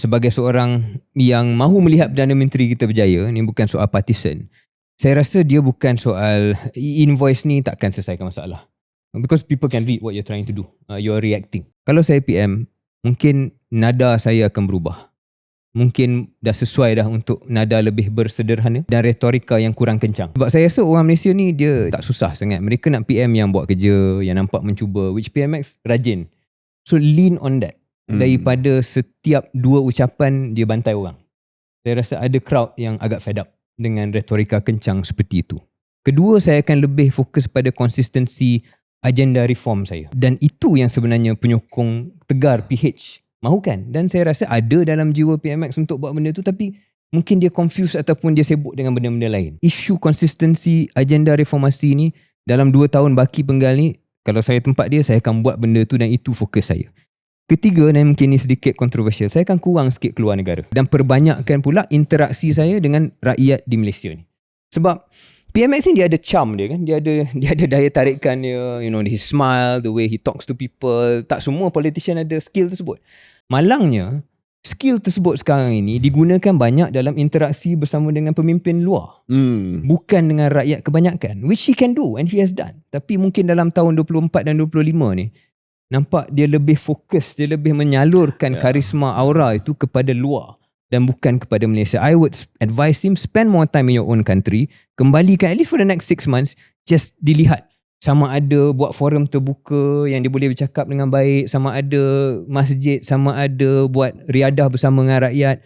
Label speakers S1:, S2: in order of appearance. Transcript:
S1: sebagai seorang yang mahu melihat Perdana Menteri kita berjaya, ni bukan soal partisan. Saya rasa dia bukan soal invoice ni takkan selesaikan masalah. Because people can read what you're trying to do. Uh, you're reacting. Kalau saya PM, mungkin nada saya akan berubah. Mungkin dah sesuai dah untuk nada lebih bersederhana dan retorika yang kurang kencang. Sebab saya rasa orang Malaysia ni dia tak susah sangat. Mereka nak PM yang buat kerja, yang nampak mencuba. Which PMX rajin. So lean on that. Hmm. Daripada setiap dua ucapan dia bantai orang. Saya rasa ada crowd yang agak fed up dengan retorika kencang seperti itu. Kedua, saya akan lebih fokus pada konsistensi agenda reform saya. Dan itu yang sebenarnya penyokong tegar PH mahukan dan saya rasa ada dalam jiwa PMX untuk buat benda tu tapi mungkin dia confused ataupun dia sibuk dengan benda-benda lain. Isu konsistensi agenda reformasi ni dalam 2 tahun baki penggal ni kalau saya tempat dia saya akan buat benda tu dan itu fokus saya. Ketiga dan mungkin ni sedikit kontroversial, saya akan kurang sikit keluar negara. Dan perbanyakkan pula interaksi saya dengan rakyat di Malaysia ni. Sebab PMX ni dia ada charm dia kan. Dia ada dia ada daya tarikan dia. You know his smile the way he talks to people. Tak semua politician ada skill tersebut. Malangnya skill tersebut sekarang ini digunakan banyak dalam interaksi bersama dengan pemimpin luar. Hmm. bukan dengan rakyat kebanyakan. Which he can do and he has done. Tapi mungkin dalam tahun 24 dan 25 ni nampak dia lebih fokus dia lebih menyalurkan yeah. karisma aura itu kepada luar dan bukan kepada Malaysia. I would advise him spend more time in your own country. Kembalikan at least for the next six months. Just dilihat sama ada buat forum terbuka yang dia boleh bercakap dengan baik. Sama ada masjid. Sama ada buat riadah bersama dengan rakyat.